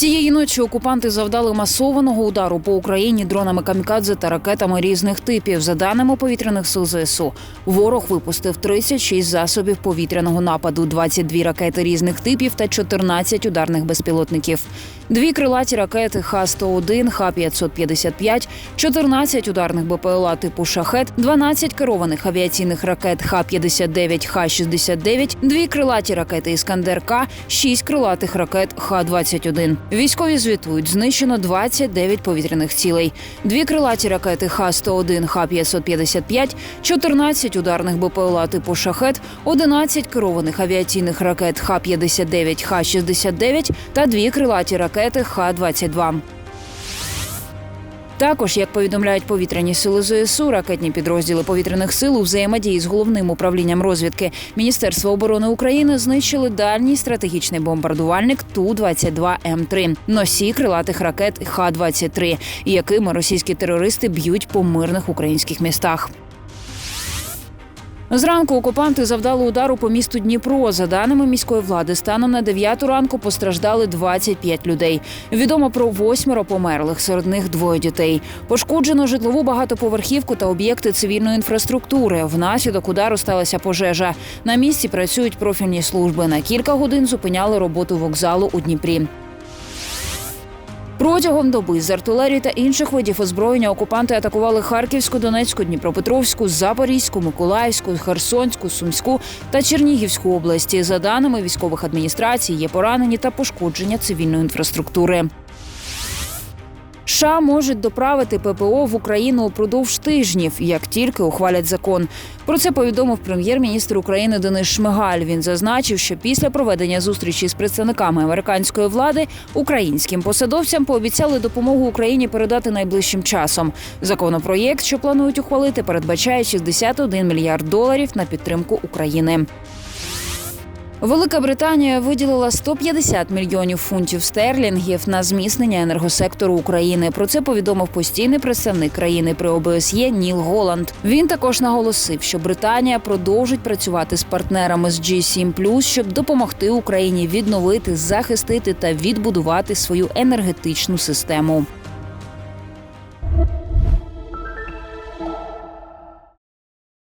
Цієї ночі окупанти завдали масованого удару по Україні дронами камікадзе та ракетами різних типів. За даними повітряних сил ЗСУ, ворог випустив 36 засобів повітряного нападу, 22 ракети різних типів та 14 ударних безпілотників. Дві крилаті ракети Х-101, Х-555, 14 ударних БПЛА типу «Шахет», 12 керованих авіаційних ракет Х-59, Х-69, дві крилаті ракети «Іскандер-К», 6 крилатих ракет Х-21. Військові звітують, знищено 29 повітряних цілей, дві крилаті ракети Х-101, Х-555, 14 ударних БПЛА типу «Шахет», 11 керованих авіаційних ракет Х-59, Х-69 та дві крилаті ракети Х-22. Також, як повідомляють повітряні сили ЗСУ, ракетні підрозділи повітряних сил у взаємодії з головним управлінням розвідки Міністерства оборони України знищили дальній стратегічний бомбардувальник ту 22 м 3 носій крилатих ракет Х-23, якими російські терористи б'ють по мирних українських містах. Зранку окупанти завдали удару по місту Дніпро. За даними міської влади, станом на 9 ранку постраждали 25 людей. Відомо про восьмеро померлих, серед них двоє дітей. Пошкоджено житлову багатоповерхівку та об'єкти цивільної інфраструктури. Внаслідок удару сталася пожежа. На місці працюють профільні служби. На кілька годин зупиняли роботу вокзалу у Дніпрі. Протягом доби з артилерії та інших видів озброєння окупанти атакували Харківську, Донецьку, Дніпропетровську, Запорізьку, Миколаївську, Херсонську, Сумську та Чернігівську області. За даними військових адміністрацій, є поранені та пошкодження цивільної інфраструктури. США можуть доправити ППО в Україну упродовж тижнів, як тільки ухвалять закон. Про це повідомив прем'єр-міністр України Денис Шмигаль. Він зазначив, що після проведення зустрічі з представниками американської влади українським посадовцям пообіцяли допомогу Україні передати найближчим часом. Законопроєкт, що планують ухвалити, передбачає 61 мільярд доларів на підтримку України. Велика Британія виділила 150 мільйонів фунтів стерлінгів на зміцнення енергосектору України. Про це повідомив постійний представник країни при ОБСЄ Ніл Голланд. Він також наголосив, що Британія продовжить працювати з партнерами з G7+, щоб допомогти Україні відновити, захистити та відбудувати свою енергетичну систему.